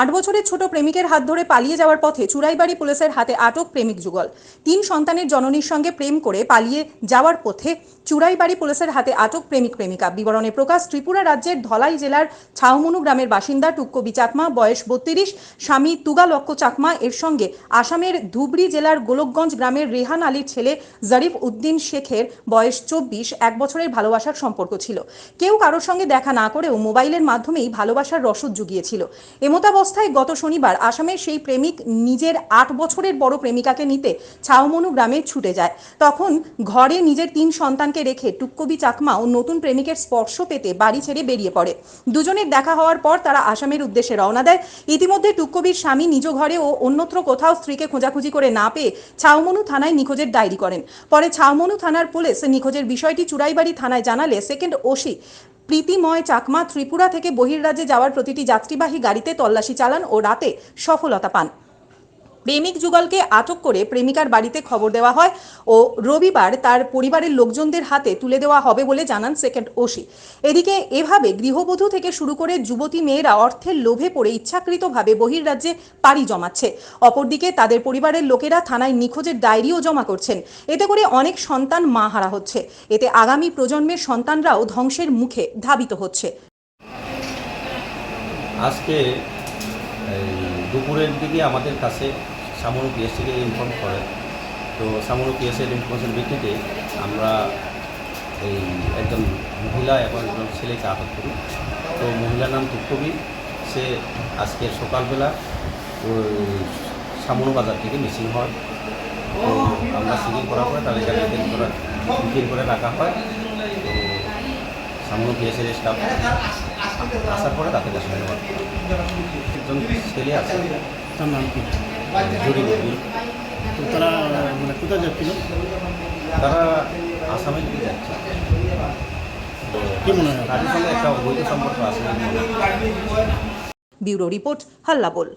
আট বছরের ছোট প্রেমিকের হাত ধরে পালিয়ে যাওয়ার পথে চুরাইবাড়ি পুলিশের হাতে আটক প্রেমিক যুগল। তিন সন্তানের জননীর সঙ্গে প্রেম করে পালিয়ে যাওয়ার পথে চুরাইবাড়ি পুলিশের হাতে আটক প্রেমিক প্রেমিকা। বিবরণে প্রকাশ, ত্রিপুরা রাজ্যের ধলাই জেলার ছাউমনু গ্রামের বাসিন্দা টুক্কবি চাকমা বয়স বত্রিশ, স্বামী তুগালক্ষ চাকমা, এর সঙ্গে আসামের ধুবড়ি জেলার গোলকগঞ্জ গ্রামের রেহান আলীর ছেলে জরিফ উদ্দিন শেখের বয়স চব্বিশ, এক বছরের ভালোবাসার সম্পর্ক ছিল। কেউ কারোর সঙ্গে দেখা না করেও মোবাইলের মাধ্যমেই ভালোবাসার রসদ জুগিয়েছিল। এমতাবস্থায় গত শনিবার আসামের সেই প্রেমিক নিজের আট বছরের বড় প্রেমিকাকে নিতে ছাউমনু গ্রামে ছুটে যায়। তখন ঘরে নিজের তিন সন্তানকে রেখে টুক্কবি চাকমা ও নতুন প্রেমিকের স্পর্শ পেতে বাড়ি ছেড়ে বেরিয়ে পড়ে। দুজনের দেখা হওয়ার পর তারা আসামের উদ্দেশ্যে রওনা দেয়। ইতিমধ্যে টুক্কবির স্বামী নিজ ঘরে ও অন্যত্র কোথাও স্ত্রীকে খোঁজাখুঁজি করে না পেয়ে ছাউমনু থানায় নিখোঁজের ডায়েরি করেন। পরে ছাউমনু থানার পুলিশ নিখোঁজের বিষয়টি চুরাইবাড়ি থানায় জানালে সেকেন্ড ওসি প্রীতিময় চাকমা ত্রিপুরা থেকে বহির্রাজ্যে যাওয়ার প্রতিটি যাত্রীবাহী গাড়িতে তল্লাশি চালান ও রাতে সফলতা পান। প্রেমিক যুগলকে আটক করে প্রেমিকার বাড়িতে খবর দেওয়া হয় ও রবিবার তার পরিবারের লোকজনদের হাতে তুলে দেওয়া হবে বলে জানান সেকেন্ড ওসি। এদিকে এভাবে গৃহবধূ থেকে শুরু করে যুবতী মেয়েরা অর্থের লোভে পড়ে ইচ্ছাকৃতভাবে বহির্রাজ্যে পাড়ি জমাচ্ছে। অপরদিকে তাদের পরিবারের লোকেরা থানায় নিখোঁজের ডায়েরিও জমা করছেন। এতে করে অনেক সন্তান মা হারা হচ্ছে। এতে আগামী প্রজন্মের সন্তানরাও ধ্বংসের মুখে ধাবিত হচ্ছে। আজকে দুপুরের দিকে আমাদের কাছে সামনু পিএস থেকে ইনফর্ম করে। তো সামনু পিএসের ইনফরমেশন ভিত্তিতে আমরা এই একজন মহিলা এবং একজন ছেলেকে আটক করি। তো মহিলার নাম তুক্কবি সে আজকে সকালবেলা ওই সামনু বাজার থেকে মিসিং হয়। তো আমরা সিকিং করার পরে তাদেরকে ডিটেন করা ডিটেন করে রাখা হয়। তো সামনু পিএসের স্টাফ আসার পরে তাকে নেওয়া হয়। একজন ছেলে আছে। তার নাম কি? উদ্দিন তো তারা মানে কোথায় যাচ্ছিল? তারা আসামের দিকে যাচ্ছে কি মনে হয়? তাদের সঙ্গে একটা অবৈধ সম্পর্ক আছে। ব্যুরো রিপোর্ট হাল্লা বল